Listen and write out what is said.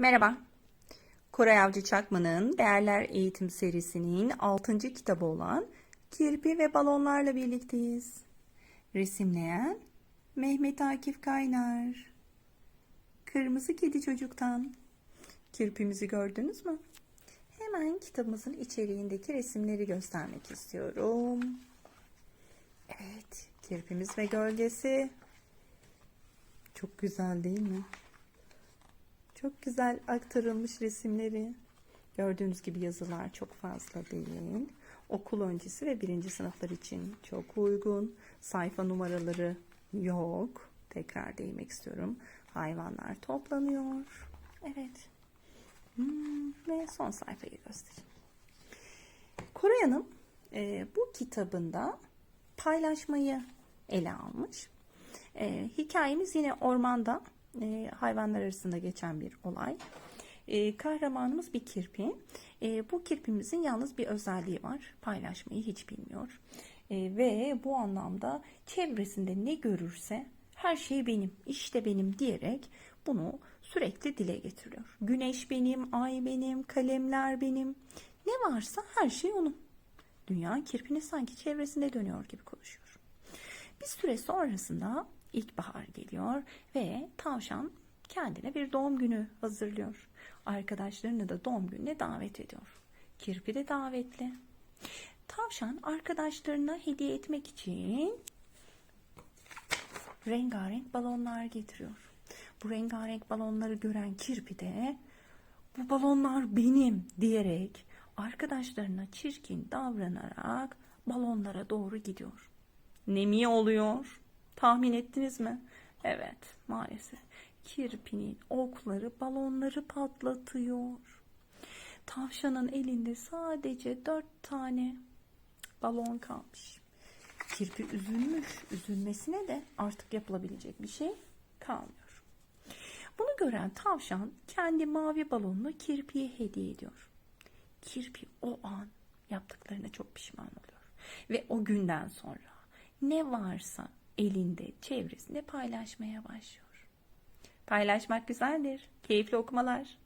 Merhaba. Koray Avcı Çakman'ın Değerler Eğitim serisinin 6. kitabı olan Kirpi ve Balonlarla birlikteyiz. Resimleyen Mehmet Akif Kaynar. Kırmızı Kedi Çocuk'tan. Kirpimizi gördünüz mü? Hemen kitabımızın içeriğindeki resimleri göstermek istiyorum. Evet, kirpimiz ve gölgesi. Çok güzel değil mi? Çok güzel aktarılmış resimleri. Gördüğünüz gibi yazılar çok fazla değil. Okul öncesi ve birinci sınıflar için çok uygun. Sayfa numaraları yok. Tekrar değinmek istiyorum. Hayvanlar toplanıyor. Evet. Hmm, ve son sayfayı göstereyim. Koray Hanım e, bu kitabında paylaşmayı ele almış. E, hikayemiz yine ormanda e, hayvanlar arasında geçen bir olay. E, kahramanımız bir kirpi. E, bu kirpimizin yalnız bir özelliği var. Paylaşmayı hiç bilmiyor. E, ve bu anlamda çevresinde ne görürse her şey benim, işte benim diyerek bunu sürekli dile getiriyor. Güneş benim, ay benim, kalemler benim. Ne varsa her şey onun. Dünya kirpinin sanki çevresinde dönüyor gibi konuşuyor. Bir süre sonrasında ilkbahar geliyor ve tavşan kendine bir doğum günü hazırlıyor. Arkadaşlarını da doğum gününe davet ediyor. Kirpi de davetli. Tavşan arkadaşlarına hediye etmek için rengarenk balonlar getiriyor. Bu rengarenk balonları gören kirpi de bu balonlar benim diyerek arkadaşlarına çirkin davranarak balonlara doğru gidiyor. Ne mi oluyor? Tahmin ettiniz mi? Evet, maalesef. Kirpinin okları balonları patlatıyor. Tavşanın elinde sadece dört tane balon kalmış. Kirpi üzülmüş. Üzülmesine de artık yapılabilecek bir şey kalmıyor. Bunu gören tavşan kendi mavi balonunu kirpiye hediye ediyor. Kirpi o an yaptıklarına çok pişman oluyor. Ve o günden sonra ne varsa elinde, çevresinde paylaşmaya başlıyor. Paylaşmak güzeldir. Keyifli okumalar.